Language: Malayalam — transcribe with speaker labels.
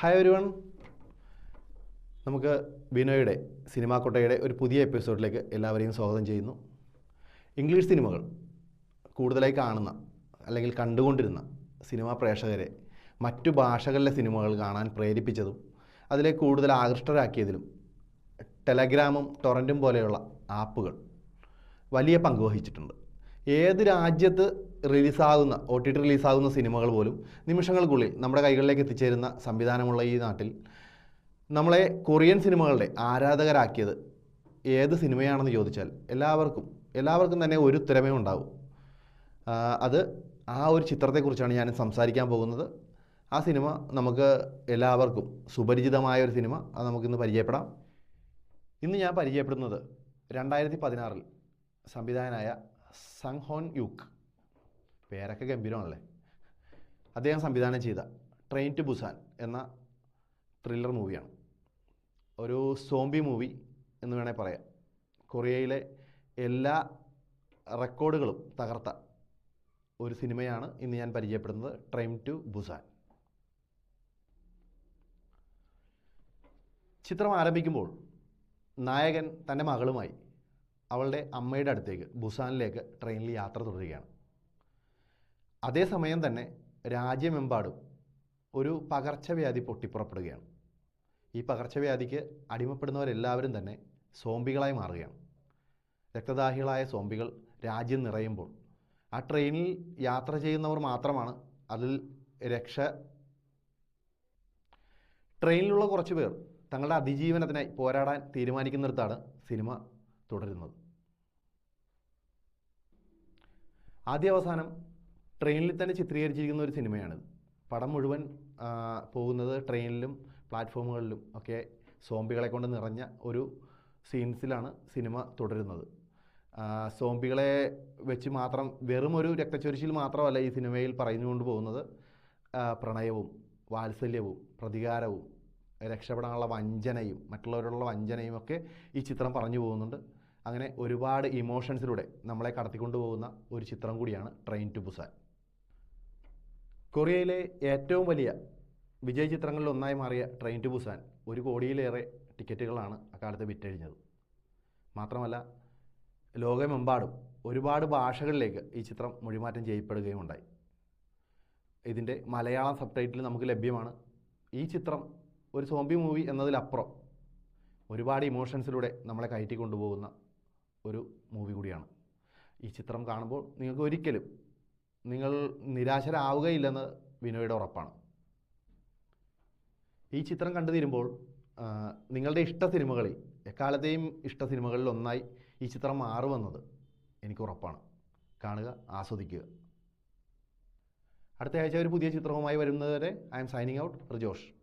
Speaker 1: ഹായ് ഒരു വൺ നമുക്ക് ബിനോയുടെ സിനിമാ കൊട്ടയുടെ ഒരു പുതിയ എപ്പിസോഡിലേക്ക് എല്ലാവരെയും സ്വാഗതം ചെയ്യുന്നു. ഇംഗ്ലീഷ് സിനിമകൾ കൂടുതലായി കാണുന്ന അല്ലെങ്കിൽ കണ്ടുകൊണ്ടിരുന്ന സിനിമാ പ്രേക്ഷകരെ മറ്റു ഭാഷകളിലെ സിനിമകൾ കാണാൻ പ്രേരിപ്പിച്ചതും അതിലെ കൂടുതൽ ആകൃഷ്ടരാക്കിയതിലും ടെലഗ്രാമും ടൊറന്റും പോലെയുള്ള ആപ്പുകൾ വലിയ പങ്ക് വഹിച്ചിട്ടുണ്ട്. ഏത് രാജ്യത്ത് റിലീസാകുന്ന ഒ ടി ടി റിലീസാകുന്ന സിനിമകൾ പോലും നിമിഷങ്ങൾക്കുള്ളിൽ നമ്മുടെ കൈകളിലേക്ക് എത്തിച്ചേരുന്ന സംവിധാനമുള്ള ഈ നാട്ടിൽ നമ്മളെ കൊറിയൻ സിനിമകളുടെ ആരാധകരാക്കിയത് ഏത് സിനിമയാണെന്ന് ചോദിച്ചാൽ എല്ലാവർക്കും എല്ലാവർക്കും തന്നെ ഒരു ഉത്തരമേ ഉണ്ടാവും. അത് ആ ഒരു ചിത്രത്തെക്കുറിച്ചാണ് ഞാൻ സംസാരിക്കാൻ പോകുന്നത്. ആ സിനിമ നമുക്ക് എല്ലാവർക്കും സുപരിചിതമായ ഒരു സിനിമ അത് നമുക്കിന്ന് പരിചയപ്പെടാം. ഇന്ന് ഞാൻ പരിചയപ്പെടുന്നത് രണ്ടായിരത്തി പതിനാറിൽ സംവിധായകനായ സംഹോൻ ഹോൻ യുക്ക്. പേരൊക്കെ ഗംഭീരമാണല്ലേ? അദ്ദേഹം സംവിധാനം ചെയ്ത ട്രെയിൻ ടു ബുസാൻ എന്ന ത്രില്ലർ മൂവിയാണ് ഒരു സോംബി മൂവി എന്ന് വേണേൽ പറയാം. കൊറിയയിലെ എല്ലാ റെക്കോർഡുകളും തകർത്ത ഒരു സിനിമയാണ് ഇന്ന് ഞാൻ പരിചയപ്പെടുന്നത് ട്രെയിൻ ടു ബുസാൻ ചിത്രം ആരംഭിക്കുമ്പോൾ നായകൻ തന്റെ മകളുമായി അവളുടെ അമ്മയുടെ അടുത്തേക്ക് ബുസാനിലേക്ക് ട്രെയിനിൽ യാത്ര തുടരുകയാണ്. അതേസമയം തന്നെ രാജ്യമെമ്പാടും ഒരു പകർച്ചവ്യാധി പൊട്ടിപ്പുറപ്പെടുകയാണ്. ഈ പകർച്ചവ്യാധിക്ക് അടിമപ്പെടുന്നവരെല്ലാവരും തന്നെ സോംബികളായി മാറുകയാണ്. രക്തദാഹികളായ സോംബികൾ രാജ്യം നിറയുമ്പോൾ ആ ട്രെയിനിൽ യാത്ര ചെയ്യുന്നവർ മാത്രമാണ് അതിൽ രക്ഷ ട്രെയിനിലുള്ള കുറച്ച് പേർ തങ്ങളുടെ അതിജീവനത്തിനായി പോരാടാൻ തീരുമാനിക്കുന്നിടത്താണ് സിനിമ തുടരുന്നത്. ആദ്യ അവസാനം ട്രെയിനിൽ തന്നെ ചിത്രീകരിച്ചിരിക്കുന്ന ഒരു സിനിമയാണിത് പടം മുഴുവൻ പോകുന്നത് ട്രെയിനിലും പ്ലാറ്റ്ഫോമുകളിലും ഒക്കെ സോംബികളെ കൊണ്ട് നിറഞ്ഞ ഒരു സീൻസിലാണ് സിനിമ തുടരുന്നത്. സോംബികളെ വെച്ച് മാത്രം വെറും ഒരു രക്തച്ചൊരിച്ചിൽ മാത്രമല്ല ഈ സിനിമയിൽ പറഞ്ഞുകൊണ്ട് പോകുന്നത്. പ്രണയവും വാത്സല്യവും പ്രതികാരവും രക്ഷപ്പെടാനുള്ള വഞ്ചനയും മറ്റുള്ളവരോടുള്ള വഞ്ചനയും ഒക്കെ ഈ ചിത്രം പറഞ്ഞു പോകുന്നുണ്ട്. അങ്ങനെ ഒരുപാട് ഇമോഷൻസിലൂടെ നമ്മളെ കടത്തിക്കൊണ്ടു പോകുന്ന ഒരു ചിത്രം കൂടിയാണ് ട്രെയിൻ ടു ബുസാൻ കൊറിയയിലെ ഏറ്റവും വലിയ വിജയ ചിത്രങ്ങളിൽ ഒന്നായി മാറിയ ട്രെയിൻ ടു ബുസാൻ ഒരു കോടിയിലേറെ ടിക്കറ്റുകളാണ് അക്കാലത്ത് വിറ്റഴിഞ്ഞത്. മാത്രമല്ല ലോകമെമ്പാടും ഒരുപാട് ഭാഷകളിലേക്ക് ഈ ചിത്രം മൊഴിമാറ്റം ചെയ്യപ്പെടുകയും ഉണ്ടായി. ഇതിന്റെ മലയാളം സബ് ടൈറ്റിൽ നമുക്ക് ലഭ്യമാണ്. ഈ ചിത്രം ഒരു സോംബി മൂവി എന്നതിലപ്പുറം ഒരുപാട് ഇമോഷൻസിലൂടെ നമ്മളെ കയറ്റി കൊണ്ടുപോകുന്ന ഒരു മൂവി കൂടിയാണ്. ഈ ചിത്രം കാണുമ്പോൾ നിങ്ങൾക്ക് ഒരിക്കലും നിങ്ങൾ നിരാശരാവുകയില്ലെന്ന് വിനോയുടെ ഉറപ്പാണ്. ഈ ചിത്രം കണ്ടു തീരുമ്പോൾ നിങ്ങളുടെ ഇഷ്ട സിനിമകളിൽ എക്കാലത്തെയും ഇഷ്ട സിനിമകളിൽ ഒന്നായി ഈ ചിത്രം മാറുമെന്നത് എനിക്ക് ഉറപ്പാണ്. കാണുക ആസ്വദിക്കുക. അടുത്ത ആഴ്ച ഒരു പുതിയ ചിത്രവുമായി വരുന്നതുവരെ I am signing out. Rijosh.